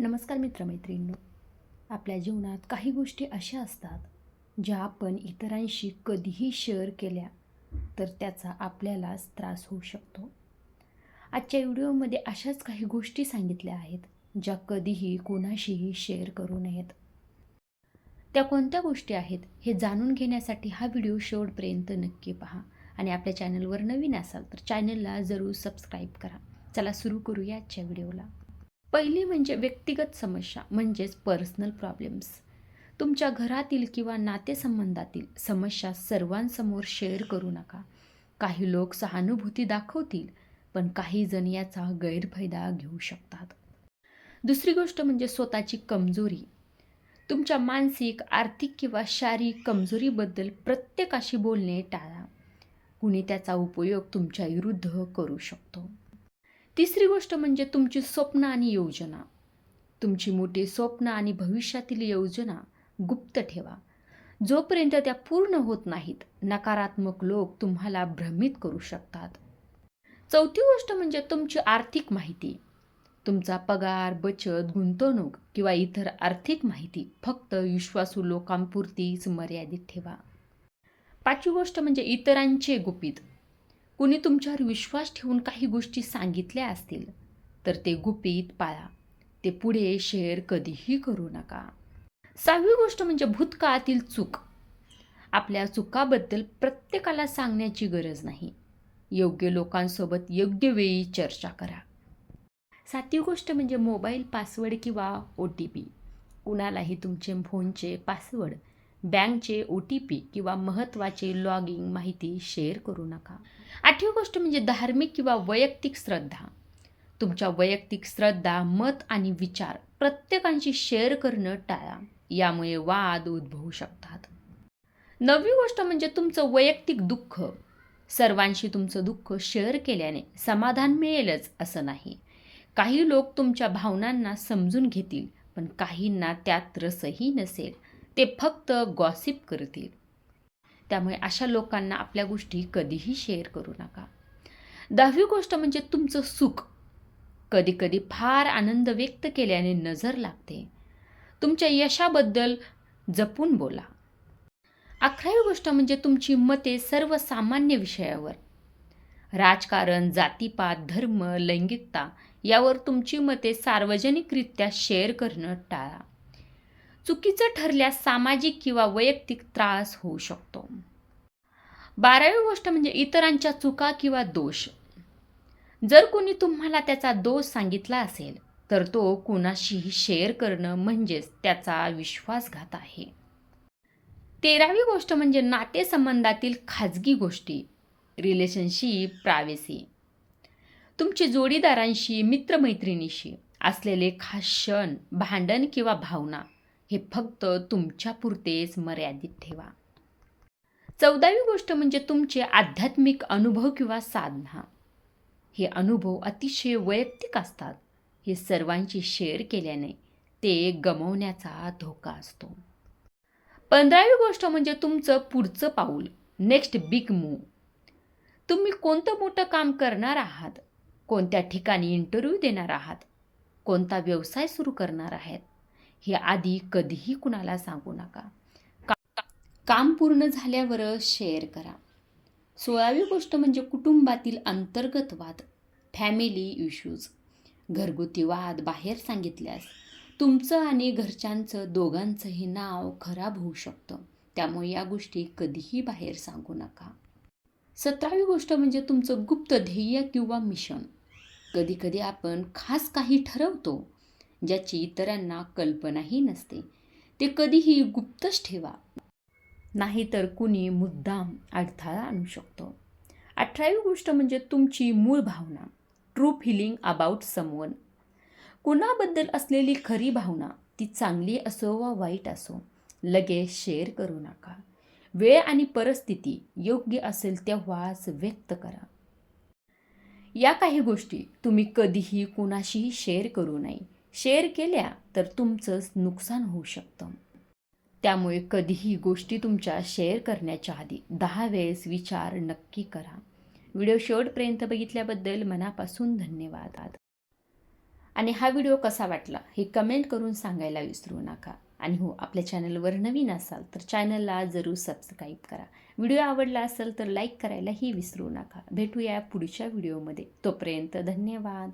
नमस्कार मित्रमैत्रिणींनो. आपल्या जीवनात काही गोष्टी अशा असतात ज्या आपण इतरांशी कधीही शेअर केल्या तर त्याचा आपल्यालाच त्रास होऊ शकतो. आजच्या व्हिडिओमध्ये अशाच काही गोष्टी सांगितल्या आहेत ज्या कधीही कोणाशीही शेअर करू नयेत. त्या कोणत्या गोष्टी आहेत हे जाणून घेण्यासाठी हा व्हिडिओ शेवटपर्यंत नक्की पहा आणि आपल्या चॅनलवर नवीन असाल तर चॅनलला जरूर सबस्क्राईब करा. चला सुरू करूया आजच्या व्हिडिओला. पहिली म्हणजे व्यक्तिगत समस्या म्हणजेच पर्सनल प्रॉब्लेम्स तुमच्या घरातील किंवा नातेसंबंधातील समस्या सर्वांसमोर शेअर करू नका. काही लोक सहानुभूती दाखवतील पण काही जण याचा गैरफायदा घेऊ शकतात. दुसरी गोष्ट म्हणजे स्वतःची कमजोरी. तुमच्या मानसिक आर्थिक किंवा शारीरिक कमजोरीबद्दल प्रत्येकाशी बोलणे टाळा. कुणी त्याचा उपयोग तुमच्या विरुद्ध करू शकतो. तिसरी गोष्ट म्हणजे तुमची स्वप्न आणि योजना. तुमची मोठी स्वप्न आणि भविष्यातील योजना गुप्त ठेवा. जोपर्यंत त्या पूर्ण होत नाहीत नकारात्मक लोक तुम्हाला भ्रमित करू शकतात. चौथी गोष्ट म्हणजे तुमची आर्थिक माहिती. तुमचा पगार बचत गुंतवणूक किंवा इतर आर्थिक माहिती फक्त विश्वासू लोकांपुरतीच मर्यादित ठेवा. पाचवी गोष्ट म्हणजे इतरांचे गुपित. कुणी तुमच्यावर विश्वास ठेवून काही गोष्टी सांगितल्या असतील तर ते गुपित पाळा. ते पुढे शेअर कधीही करू नका. सहावी गोष्ट म्हणजे भूतकाळातील चूक. आपल्या चुकाबद्दल प्रत्येकाला सांगण्याची गरज नाही. योग्य लोकांसोबत योग्य वेळी चर्चा करा. सातवी गोष्ट म्हणजे मोबाईल पासवर्ड किंवा ओ टी पी. कुणालाही तुमचे फोनचे पासवर्ड बँकचे ओ टी पी किंवा महत्त्वाचे लॉगिंग माहिती शेअर करू नका. आठवी गोष्ट म्हणजे धार्मिक किंवा वैयक्तिक श्रद्धा. तुमच्या वैयक्तिक श्रद्धा मत आणि विचार प्रत्येकांशी शेअर करणं टाळा. यामुळे वाद उद्भवू शकतात. नववी गोष्ट म्हणजे तुमचं वैयक्तिक दुःख. सर्वांशी तुमचं दुःख शेअर केल्याने समाधान मिळेलच असं नाही. काही लोक तुमच्या भावनांना समजून घेतील पण काहींना त्यात रसही नसेल. ते फक्त गॉसिप करतील. त्यामुळे अशा लोकांना आपल्या गोष्टी कधीही शेअर करू नका. दहावी गोष्ट म्हणजे तुमचं सुख. कधीकधी फार आनंद व्यक्त केल्याने नजर लागते. तुमच्या यशाबद्दल जपून बोला. अकरावी गोष्ट म्हणजे तुमची मते सर्वसामान्य विषयावर. राजकारण जातीपात धर्म लैंगिकता यावर तुमची मते सार्वजनिकरित्या शेअर करणं टाळा. चुकीचं ठरल्यास सामाजिक किंवा वैयक्तिक त्रास होऊ शकतो. बारावी गोष्ट म्हणजे इतरांच्या चुका किंवा दोष. जर कोणी तुम्हाला त्याचा दोष सांगितला असेल तर तो कुणाशीही शेअर करणं म्हणजेच त्याचा विश्वासघात आहे. तेरावी गोष्ट म्हणजे नातेसंबंधातील खाजगी गोष्टी रिलेशनशिप प्रायव्हसी तुमची जोडीदारांशी मित्रमैत्रिणीशी असलेले खास क्षण भांडण किंवा भावना हे फक्त तुमच्यापुरतेच मर्यादित ठेवा. चौदावी गोष्ट म्हणजे तुमचे आध्यात्मिक अनुभव किंवा साधना. हे अनुभव अतिशय वैयक्तिक असतात. हे सर्वांशी शेअर केल्याने ते गमवण्याचा धोका असतो. पंधरावी गोष्ट म्हणजे तुमचं पुढचं पाऊल नेक्स्ट बिग मूव तुम्ही कोणतं मोठं काम करणार आहात? कोणत्या ठिकाणी इंटरव्ह्यू देणार आहात? कोणता व्यवसाय सुरू करणार आहात? हे आधी कधीही कुणाला सांगू नका. का काम पूर्ण झाल्यावरच शेअर करा. सोळावी गोष्ट म्हणजे कुटुंबातील अंतर्गत वाद फॅमिली इश्यूज घरगुती वाद बाहेर सांगितल्यास तुमचं आणि घरच्यांचं दोघांचंही नाव खराब होऊ शकतं. त्यामुळे या गोष्टी कधीही बाहेर सांगू नका. सतरावी गोष्ट म्हणजे तुमचं गुप्त ध्येय किंवा मिशन कधीकधी आपण खास काही ठरवतो ज्याची इतरांना कल्पनाही नसते. ते कधीही गुप्तच ठेवा. नाहीतर कुणी मुद्दाम अडथळा आणू शकतो. अठरावी गोष्ट म्हणजे तुमची मूळ भावना ट्रू फिलिंग अबाउट समवन कुणाबद्दल असलेली खरी भावना ती चांगली असो वा वाईट असो लगेच शेअर करू नका. वेळ आणि परिस्थिती योग्य असेल तेव्हाच व्यक्त करा. या काही गोष्टी तुम्ही कधीही कुणाशीही शेअर करू नये. शेअर केल्या तर तुमचंच नुकसान होऊ शकतं. त्यामुळे कधीही गोष्टी तुमच्या शेअर करण्याच्या आधी दहा वेळेस विचार नक्की करा. व्हिडिओ शेवटपर्यंत बघितल्याबद्दल मनापासून धन्यवाद आणि हा व्हिडिओ कसा वाटला हे कमेंट करून सांगायला विसरू नका. आणि हो आपल्या चॅनलवर नवीन असाल तर चॅनलला जरूर सबस्क्राईब करा. व्हिडिओ आवडला असेल तर लाईक करायलाही विसरू नका. भेटूया पुढच्या व्हिडिओमध्ये. तोपर्यंत धन्यवाद.